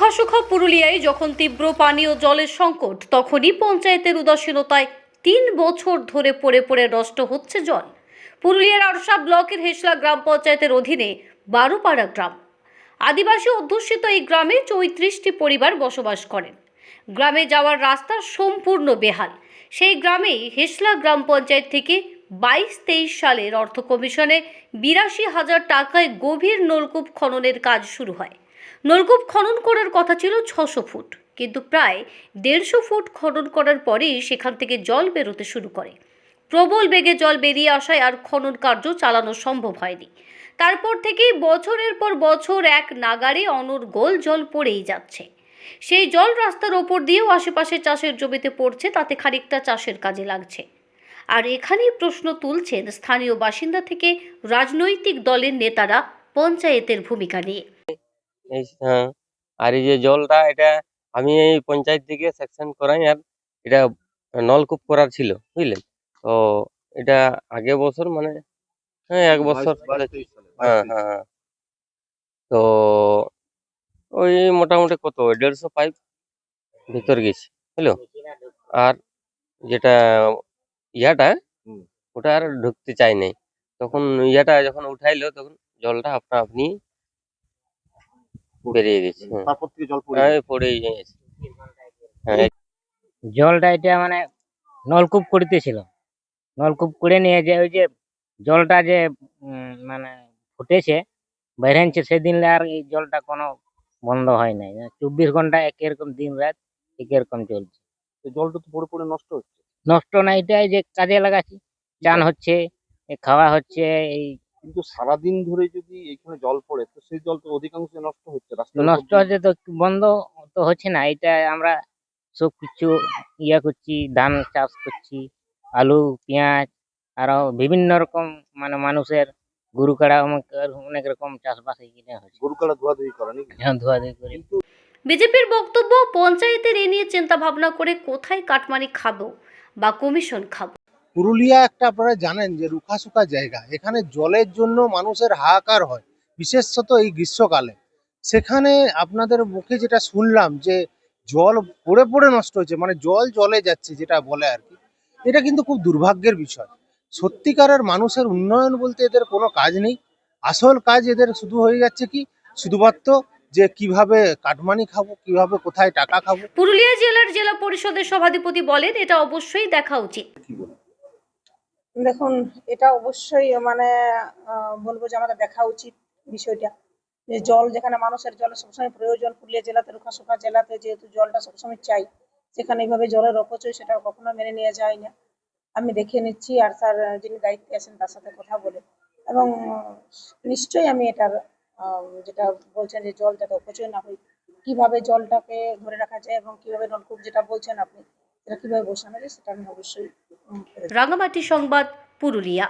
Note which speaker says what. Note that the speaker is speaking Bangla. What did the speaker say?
Speaker 1: রুখাসুখা পুরুলিয়ায় যখন তীব্র পানীয় জলের সংকট, তখনই পঞ্চায়েতের উদাসীনতায় তিন বছর ধরে পড়ে পড়ে নষ্ট হচ্ছে জল। পুরুলিয়ার আরসা ব্লকের হেসলা গ্রাম পঞ্চায়েতের অধীনে বারোপাড়া গ্রাম। আদিবাসী অধ্যুষিত এই গ্রামে চৌত্রিশটি পরিবার বসবাস করেন। গ্রামে যাওয়ার রাস্তা সম্পূর্ণ বেহাল। সেই গ্রামেই হেসলা গ্রাম পঞ্চায়েত থেকে বাইশ তেইশ সালের অর্থ কমিশনে বিরাশি হাজার টাকায় গভীর নলকূপ খননের কাজ শুরু হয়। নলকূপ খনন করার কথা ছিল ছশো ফুট, কিন্তু প্রায় দেড়শো ফুট খনন করার পরেই সেখান থেকে জল বেরোতে শুরু করে। প্রবল বেগে জল বেরিয়ে আসায় আর খনন কার্য চালানো সম্ভব হয়নি। তারপর থেকেই বছরের পর বছর এক নাগারে অনর্গল জল পড়েই যাচ্ছে। সেই জল রাস্তার ওপর দিয়েও আশেপাশে চাষের জমিতে পড়ছে, তাতে খানিকটা চাষের কাজে লাগছে। আর এখানেই প্রশ্ন তুলছেন স্থানীয় বাসিন্দা থেকে রাজনৈতিক দলের নেতারা পঞ্চায়েতের ভূমিকা নিয়ে।
Speaker 2: এই হ্যাঁ। আর এই যে জলটা এটা আমি এই পঞ্চায়েত থেকে সেকশন করাই আর এটা নলকূপ করার ছিল বুঝলেন তো এটা আগে বছর মানে হ্যাঁ এক বছর হ্যাঁ হ্যাঁ হ্যাঁ। তো ওই মোটামুটি কত? দেড়শো পাইপ ভিতর গেছে বুঝলো? আর যেটা ইয়াটা ওটা আর ঢুকতে চাই নাই। তখন ইয়াটা যখন উঠাইলো তখন জলটা আপনা আপনি বেরিয়ে গেছে হ্যাঁ।
Speaker 3: তারপর থেকে জল পড়ে
Speaker 2: হ্যাঁ পড়েই গেছে। হ্যাঁ
Speaker 4: জলটা এটা মানে নলকূপ করিতেছিল। নলকূপ করে নিয়ে যে ওই যে জলটা যে উম, মানে ফুটেছে বেরিয়েছে সেদিন আর এই জলটা কোনো বন্ধ হয় নাই। চব্বিশ ঘণ্টা একই রকম দিন রাত একই রকম চলছে।
Speaker 3: জলটা তো পড়ে পড়ে নষ্ট হচ্ছে?
Speaker 4: নষ্ট না এটাই যে কাজে লাগাচ্ছি। চান হচ্ছে খাওয়া হচ্ছে এই
Speaker 3: কিন্তু সারাদিন ধরে যদি এখানে জল পড়ে তো সেই জল তো অধিকাংশ নষ্ট হচ্ছে রাস্তার
Speaker 4: নষ্ট হচ্ছে তো বন্ধ তো হচ্ছে না এটা আমরা সব কিছু ইয়া করছি ধান চাষ করছি আলু পেঁয়াজ আরও বিভিন্ন রকম মানে মানুষের গরু কাড়া অনেক অনেক রকম চাষবাস এখানে হচ্ছে।
Speaker 3: গরু কাটা ধোয়াধুয়ি করা নাকি?
Speaker 4: হ্যাঁ, ধোয়াধুয়ি করে।
Speaker 3: কিন্তু
Speaker 1: বিজেপির বক্তব্য পঞ্চায়েতের এ নিয়ে চিন্তা ভাবনা করে কোথায় কাটমানি খাব বা কমিশন খাব?
Speaker 5: পুরুলিয়া একটা আপনারা জানেন যে রুখাসুখা জায়গা। এখানে জলের জন্য মানুষের হাহাকার হয় বিশেষত এই গ্রীষ্মকালে। সেখানে আপনাদের মুখে যেটা শুনলাম যে জল পড়ে পড়ে নষ্ট হচ্ছে মানে জল জলে যাচ্ছে যেটা বলে আর কি এটা কিন্তু খুব দুর্ভাগ্যের বিষয়। সত্যিকারের মানুষের উন্নয়ন বলতে এদের কোনো কাজ নেই। আসল কাজ এদের শুধু হয়ে যাচ্ছে কি শুধুমাত্র যে কীভাবে কাটমানি খাব কীভাবে কোথায় টাকা খাব।
Speaker 1: পুরুলিয়া জেলার জেলা পরিষদের সভাধিপতি বলেন এটা অবশ্যই দেখা উচিত।
Speaker 6: দেখুন, এটা অবশ্যই মানে বলব যে আমাদের দেখা উচিত বিষয়টা। যে জল যেখানে মানুষের জল সবসময় প্রয়োজন, পুরুলিয়া জেলাতে রুখা সুখা জেলাতে যেহেতু জলটা সবসময় চাই সেখানে এইভাবে জলের অপচয় সেটা কখনো মেনে নেওয়া যায় না। আমি দেখে নিচ্ছি আর স্যার যিনি দায়িত্বে আছেন তার সাথে কথা বলে। এবং নিশ্চয়ই আমি এটার যেটা বলছেন যে জল যাতে অপচয় না হয়, কীভাবে জলটাকে ধরে রাখা যায় এবং কীভাবে নলকূপ যেটা বলছেন আপনি, সেটা কীভাবে বসানো যায় সেটা আমি অবশ্যই
Speaker 1: রাঙামাটি সংবাদ পুরুলিয়া।